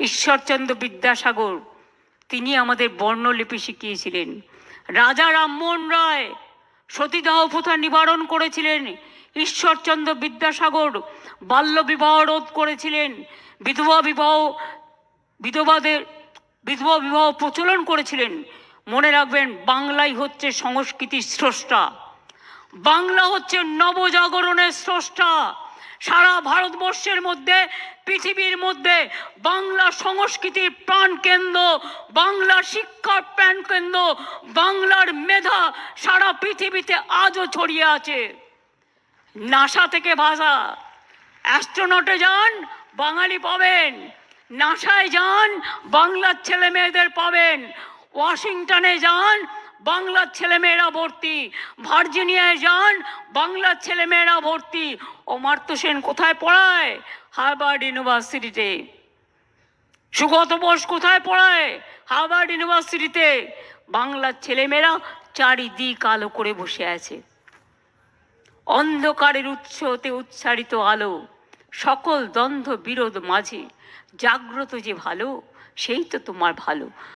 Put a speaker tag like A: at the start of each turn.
A: ঈশ্বরচন্দ্র বিদ্যাসাগর, তিনি আমাদের বর্ণলিপি শিখিয়েছিলেন। রাজা রামমোহন রায় সতীদাহ প্রথা নিবারণ করেছিলেন। ঈশ্বরচন্দ্র বিদ্যাসাগর বাল্য বিবাহ রোধ করেছিলেন। বিধবা বিবাহ, বিধবাদের, বিধবা বিবাহ প্রচলন করেছিলেন। মনে রাখবেন বাংলাই হচ্ছে সংস্কৃতির স্রষ্টা। বাংলা হচ্ছে নবজাগরণের স্রষ্টা। সারা ভারতবর্ষের মধ্যে, পৃথিবীর মধ্যে বাংলা সংস্কৃতির প্রাণ কেন্দ্র, বাংলা শিক্ষার প্রাণ কেন্দ্র, বাংলার মেধা সারা পৃথিবীতে আজও ছড়িয়ে আছে। নাসা থেকে ভাষা। অ্যাস্ট্রোনটে যান, বাঙালি পাবেন। নাসায় যান, বাংলার ছেলে মেয়েদের পাবেন। ওয়াশিংটনে যান বাংলার ছেলেমেয়েরা ভর্তি। ভার্জিনিয়ায় যান, বাংলার ছেলেমেয়েরা ভর্তি। অমার্ত্য সেন কোথায় পড়ায়? হার্ভার্ড ইউনিভার্সিটিতে। সুগত বোস কোথায় পড়ায়? হার্ভার্ড ইউনিভার্সিটিতে। বাংলার ছেলেমেয়েরা চারিদিক আলো করে বসে আছে। অন্ধকারের উৎস হতে উচ্চারিত আলো, সকল দ্বন্দ্ব বিরোধ মাঝে। জাগ্রত যে ভালো, সেই তো তোমার ভালো।